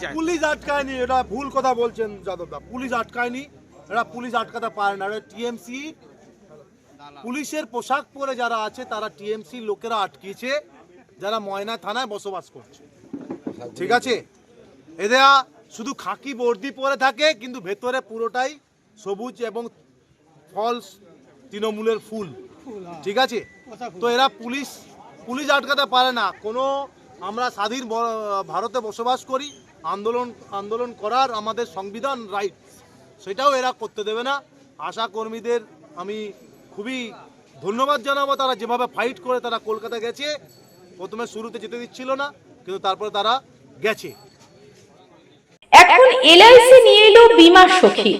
Police আটকায়নি এটা ভুল কথা বলছেন যাদবদা। পুলিশ আটকায়নি এটা পুলিশ আটকাতে পারে না। এটা টিএমসি পুলিশের পোশাক পরে যারা আছে তারা টিএমসি লোকেরা আটকিয়েছে যারা ময়না থানায় বসবাস করছে। ঠিক আছে? এরা শুধু খাকি বর্দি পরে থাকে কিন্তু ভেতরে পুরোটাই সবুজ এবং ফলস তৃণমূলের ফুল। ঠিক আছে? তো এরা পুলিশ পুলিশ আটকাতে পারে না। কোনো আমরা স্বাধীন ভারতে বসবাস করি, আন্দোলন আন্দোলন করার আমাদের সংবিধান রাইট সেটাও এরা করতে দেবে না। আশা কর্মীদের আমি খুবই ধন্যবাদ জানাব, তারা যেভাবে ফাইট করে তারা কলকাতা গেছে। প্রথমে শুরুতে যেতে দিচ্ছিল না, কিন্তু তারপরে তারা গেছে। এখন এলআইসি নিয়ে এলো বীমা সখী।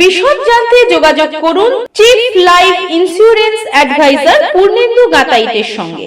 বিশদ জানতে যোগাযোগ করুন chief life insurance advisor Purnendu গাতাইতের সঙ্গে।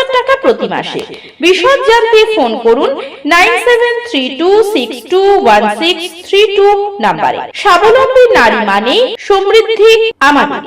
প্রতি মাসে। বিশদ জানতে ফোন করুন nine seven three two six two one six three two নাম্বারে। স্বাবলম্বী নারী মানে সমৃদ্ধি আমাদের